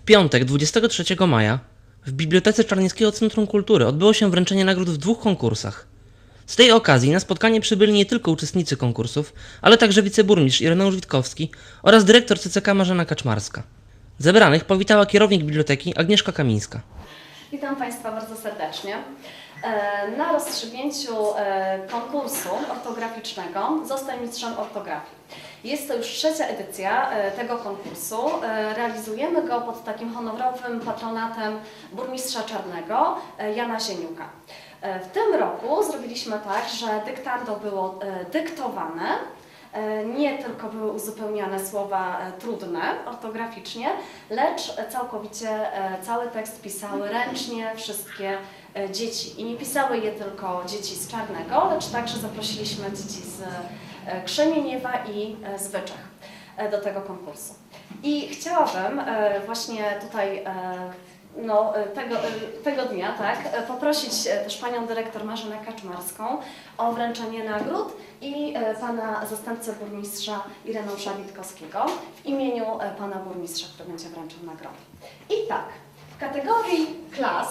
W piątek, 23 maja, w Bibliotece Czarnieckiego Centrum Kultury odbyło się wręczenie nagród w dwóch konkursach. Z tej okazji na spotkanie przybyli nie tylko uczestnicy konkursów, ale także wiceburmistrz Ireneusz Witkowski oraz dyrektor CCK Marzena Kaczmarska. Zebranych powitała kierownik biblioteki Agnieszka Kamińska. Witam Państwa bardzo serdecznie. E, Na rozstrzygnięciu e, konkursu ortograficznego Zostań mistrzem ortografii. Jest to już trzecia edycja e, tego konkursu. E, Realizujemy go pod takim honorowym patronatem burmistrza Czarnego e, Jana Zieniuka. W tym roku zrobiliśmy tak, że dyktando było dyktowane, nie tylko były uzupełniane słowa trudne ortograficznie, lecz całkowicie cały tekst pisały ręcznie wszystkie dzieci. I nie pisały je tylko dzieci z Czarnego, lecz także zaprosiliśmy dzieci z Krzemieniewa i e, z Wyczech e, do tego konkursu. I chciałabym e, właśnie tutaj e, no, e, tego, e, tego dnia tak, e, poprosić e, też Panią Dyrektor Marzenę Kaczmarską o wręczenie nagród i e, Pana Zastępcę Burmistrza Ireneusza Witkowskiego w imieniu e, Pana Burmistrza, który będzie wręczał nagrody. I tak, w kategorii klas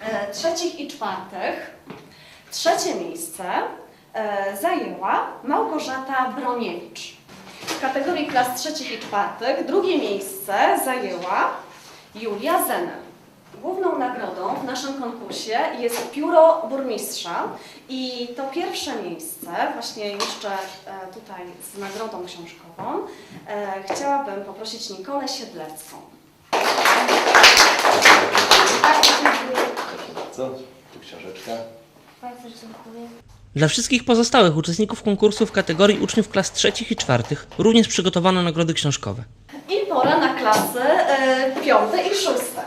e, trzecich i czwartych trzecie miejsce e, zajęła Małgorzata Broniewicz. W kategorii klas trzecich i czwartych drugie miejsce zajęła Julia Zener. Główną nagrodą w naszym konkursie jest pióro burmistrza i to pierwsze miejsce, właśnie jeszcze e, tutaj z nagrodą książkową, e, chciałabym poprosić Nikolę Siedlecką. Bardzo. Tu książeczka. Bardzo dziękuję. Dla wszystkich pozostałych uczestników konkursu w kategorii uczniów klas trzecich i czwartych również przygotowano nagrody książkowe. I pora na klasy e, piąte i szóste.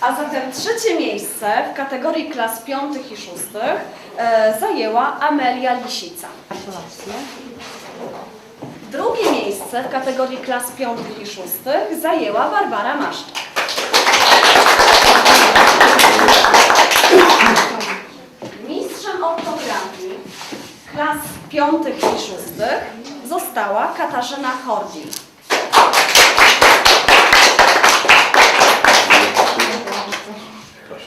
A zatem trzecie miejsce w kategorii klas piątych i szóstych e, zajęła Amelia Lisica. Drugie miejsce w kategorii klas piątych i szóstych zajęła Barbara Maszczak. Klas piątych i szóstych została Katarzyna. Proszę.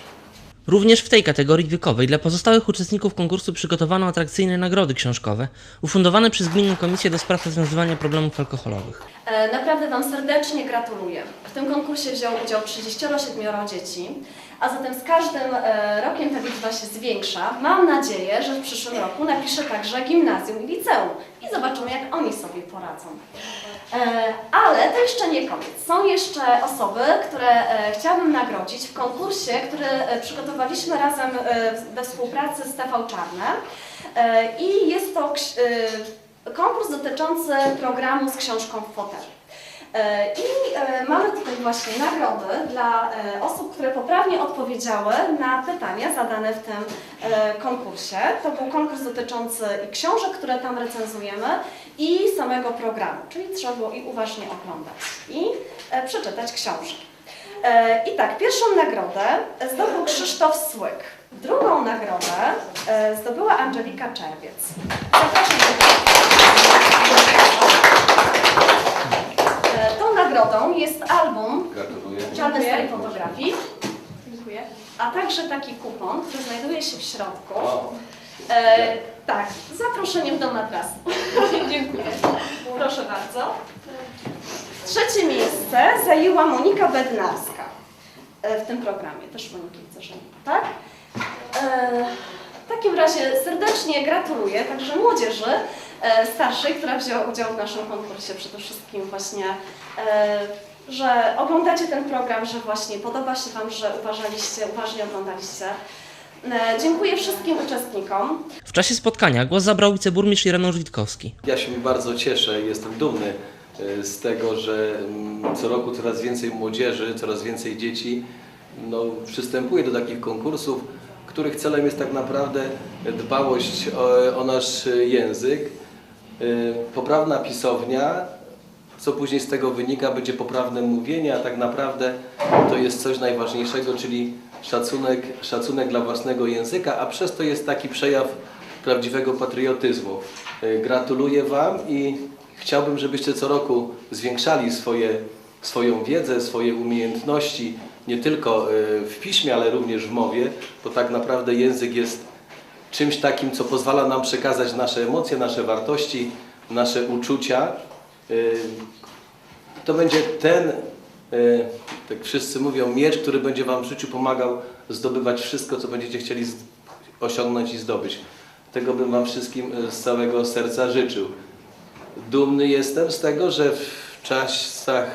Również w tej kategorii wiekowej dla pozostałych uczestników konkursu przygotowano atrakcyjne nagrody książkowe, ufundowane przez Gminną Komisję do Spraw Rozwiązywania Problemów Alkoholowych. E, Naprawdę Wam serdecznie gratuluję. W tym konkursie wziął udział 37 dzieci, a zatem z każdym e, rokiem ta liczba się zwiększa. Mam nadzieję, że w przyszłym roku napiszę także gimnazjum i liceum i zobaczymy, jak oni sobie poradzą. E, Ale to jeszcze nie koniec. Są jeszcze osoby, które e, chciałabym nagrodzić w konkursie, który przygotowaliśmy razem we współpracy z TV Czarne. I jest to konkurs dotyczący programu z książką w fotelu. E, I e, mamy tutaj właśnie nagrody dla e, osób, które poprawnie odpowiedziały na pytania zadane w tym konkursie. To był konkurs dotyczący i książek, które tam recenzujemy, i samego programu, czyli trzeba było i uważnie oglądać i przeczytać książki. I tak, pierwszą nagrodę zdobył Krzysztof Słyk. Drugą nagrodę zdobyła Angelika Czerwiec. Zapraszam nagrodą jest album Gratuluję. Czarne starej fotografii. Dziękuję. A także taki kupon, który znajduje się w środku. E, tak, z zaproszeniem do matrasu. Dziękuję. Proszę bardzo. Trzecie miejsce zajęła Monika Bednarska e, w tym programie. Też Moniki widzę, że nie ma, tak? E, w takim razie serdecznie gratuluję także młodzieży e, starszej, która wzięła udział w naszym konkursie. Przede wszystkim właśnie, e, że oglądacie ten program, że właśnie podoba się Wam, że uważaliście, uważnie oglądaliście. E, dziękuję wszystkim uczestnikom. W czasie spotkania głos zabrał wiceburmistrz Ireneusz Witkowski. Ja się bardzo cieszę i jestem dumny z tego, że mm, co roku coraz więcej młodzieży, coraz więcej dzieci no, przystępuje do takich konkursów, których celem jest tak naprawdę dbałość o, o nasz język, e, poprawna pisownia, co później z tego wynika, będzie poprawne mówienie, a tak naprawdę to jest coś najważniejszego, czyli szacunek, szacunek dla własnego języka, a przez to jest taki przejaw prawdziwego patriotyzmu. E, Gratuluję Wam i chciałbym, żebyście co roku zwiększali swoje swoją wiedzę, swoje umiejętności, nie tylko y, w piśmie, ale również w mowie, bo tak naprawdę język jest czymś takim, co pozwala nam przekazać nasze emocje, nasze wartości, nasze uczucia. Y, To będzie ten, y, tak wszyscy mówią, miecz, który będzie Wam w życiu pomagał zdobywać wszystko, co będziecie chcieli osiągnąć i zdobyć. Tego bym Wam wszystkim z całego serca życzył. Dumny jestem z tego, że w czasach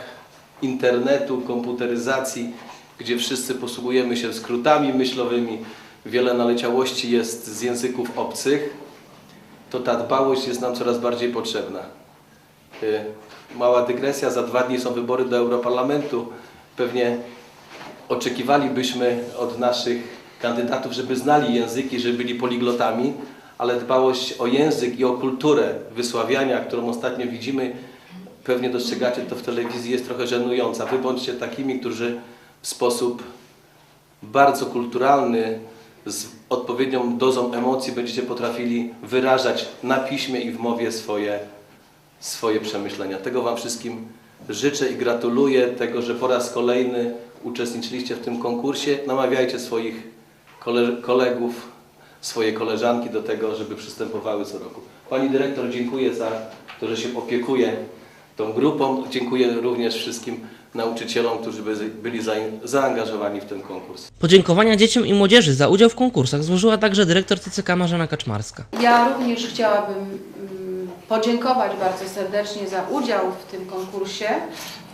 internetu, komputeryzacji, gdzie wszyscy posługujemy się skrótami myślowymi, wiele naleciałości jest z języków obcych, to ta dbałość jest nam coraz bardziej potrzebna. Y, Mała dygresja, za dwa dni są wybory do Europarlamentu. Pewnie oczekiwalibyśmy od naszych kandydatów, żeby znali języki, żeby byli poliglotami, ale dbałość o język i o kulturę wysławiania, którą ostatnio widzimy, pewnie dostrzegacie to w telewizji, jest trochę żenująca. Wy bądźcie takimi, którzy w sposób bardzo kulturalny, z odpowiednią dozą emocji będziecie potrafili wyrażać na piśmie i w mowie swoje, swoje przemyślenia. Tego Wam wszystkim życzę i gratuluję tego, że po raz kolejny uczestniczyliście w tym konkursie. Namawiajcie swoich kole kolegów, swoje koleżanki do tego, żeby przystępowały co roku. Pani dyrektor, dziękuję za to, że się opiekuje tą grupą. Dziękuję również wszystkim nauczycielom, którzy by- byli zaangażowani w ten konkurs. Podziękowania dzieciom i młodzieży za udział w konkursach złożyła także dyrektor TCK Marzena Kaczmarska. Ja również chciałabym mm, podziękować bardzo serdecznie za udział w tym konkursie.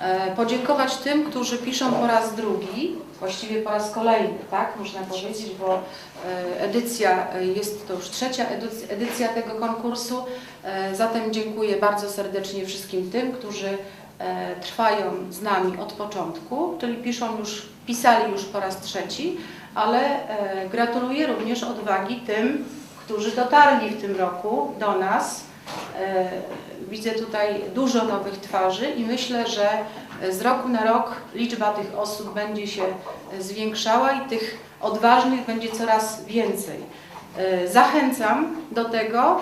E, Podziękować tym, którzy piszą po raz drugi, właściwie po raz kolejny, tak można powiedzieć, bo e, edycja e, jest to już trzecia edyc- edycja tego konkursu. Zatem dziękuję bardzo serdecznie wszystkim tym, którzy trwają z nami od początku, czyli piszą już, pisali już po raz trzeci, ale gratuluję również odwagi tym, którzy dotarli w tym roku do nas. E, Widzę tutaj dużo nowych twarzy i myślę, że z roku na rok liczba tych osób będzie się e, zwiększała i tych odważnych będzie coraz więcej. E, Zachęcam do tego.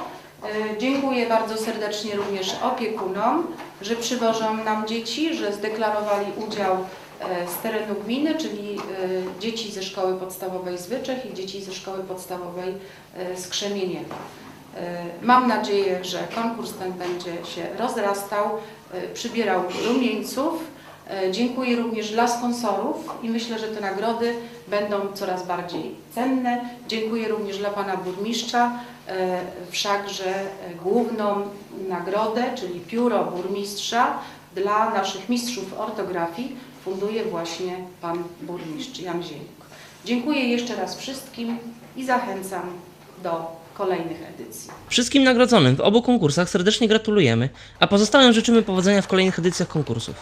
Dziękuję bardzo serdecznie również opiekunom, że przywożą nam dzieci, że zdeklarowali udział z terenu gminy, czyli dzieci ze szkoły podstawowej z Wyczech i dzieci ze szkoły podstawowej z. E, Mam nadzieję, że konkurs ten będzie się rozrastał, e, przybierał rumieńców. E, Dziękuję również dla sponsorów i myślę, że te nagrody będą coraz bardziej cenne. Dziękuję również dla Pana Burmistrza, wszakże główną nagrodę, czyli pióro burmistrza dla naszych mistrzów ortografii funduje właśnie Pan Burmistrz Jan Zieluk. Dziękuję jeszcze raz wszystkim i zachęcam do kolejnych edycji. Wszystkim nagrodzonym w obu konkursach serdecznie gratulujemy, a pozostałym życzymy powodzenia w kolejnych edycjach konkursów.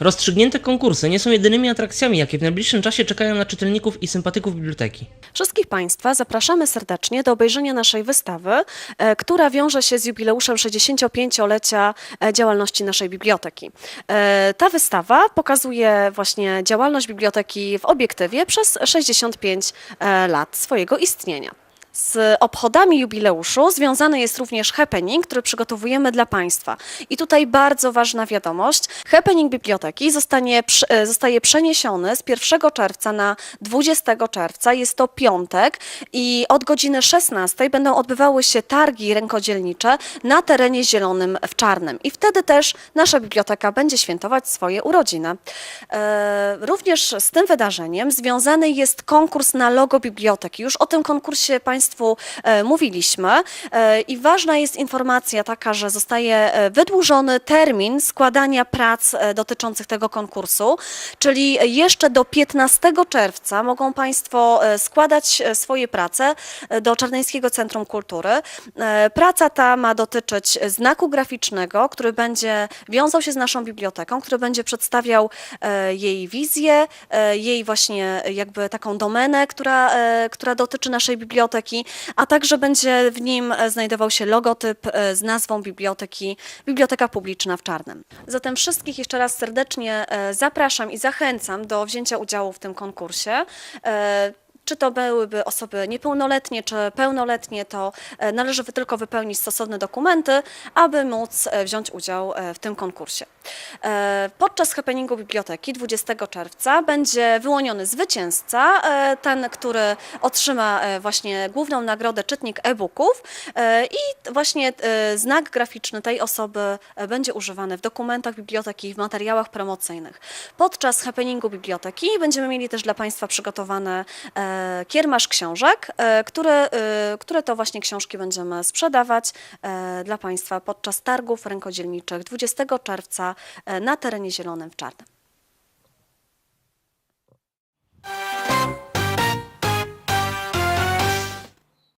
Rozstrzygnięte konkursy nie są jedynymi atrakcjami, jakie w najbliższym czasie czekają na czytelników i sympatyków biblioteki. Wszystkich Państwa zapraszamy serdecznie do obejrzenia naszej wystawy, e, która wiąże się z jubileuszem 65-lecia e, działalności naszej biblioteki. E, Ta wystawa pokazuje właśnie działalność biblioteki w obiektywie przez 65 e, lat swojego istnienia. Z obchodami jubileuszu związany jest również happening, który przygotowujemy dla Państwa. I tutaj bardzo ważna wiadomość. Happening biblioteki zostanie, e, zostaje przeniesiony z 1 czerwca na 20 czerwca. Jest to piątek i od godziny 16 będą odbywały się targi rękodzielnicze na terenie zielonym w Czarnym. I wtedy też nasza biblioteka będzie świętować swoje urodziny. E, Również z tym wydarzeniem związany jest konkurs na logo biblioteki. Już o tym konkursie Państwu e, mówiliśmy. E, i ważna jest informacja taka, że zostaje e, wydłużony termin składania prac dotyczących tego konkursu, czyli jeszcze do 15 czerwca mogą Państwo składać swoje prace do Czarneńskiego Centrum Kultury. Praca ta ma dotyczyć znaku graficznego, który będzie wiązał się z naszą biblioteką, który będzie przedstawiał jej wizję, jej właśnie jakby taką domenę, która, która dotyczy naszej biblioteki, a także będzie w nim e, znajdował się logotyp e, z nazwą biblioteki Biblioteka Publiczna w Czarnem. Zatem wszystkich jeszcze raz serdecznie e, zapraszam i zachęcam do wzięcia udziału w tym konkursie. Czy to byłyby osoby niepełnoletnie, czy pełnoletnie, to należy tylko wypełnić stosowne dokumenty, aby móc wziąć udział w tym konkursie. E, Podczas happeningu biblioteki 20 czerwca będzie wyłoniony zwycięzca, e, ten, który otrzyma e, właśnie główną nagrodę czytnik e-booków i właśnie znak graficzny tej osoby będzie używany w dokumentach biblioteki i w materiałach promocyjnych. Podczas happeningu biblioteki będziemy mieli też dla Państwa przygotowane kiermasz książek, które, które to właśnie książki będziemy sprzedawać dla Państwa podczas targów rękodzielniczych 20 czerwca E, na terenie zielonym w Czarnym.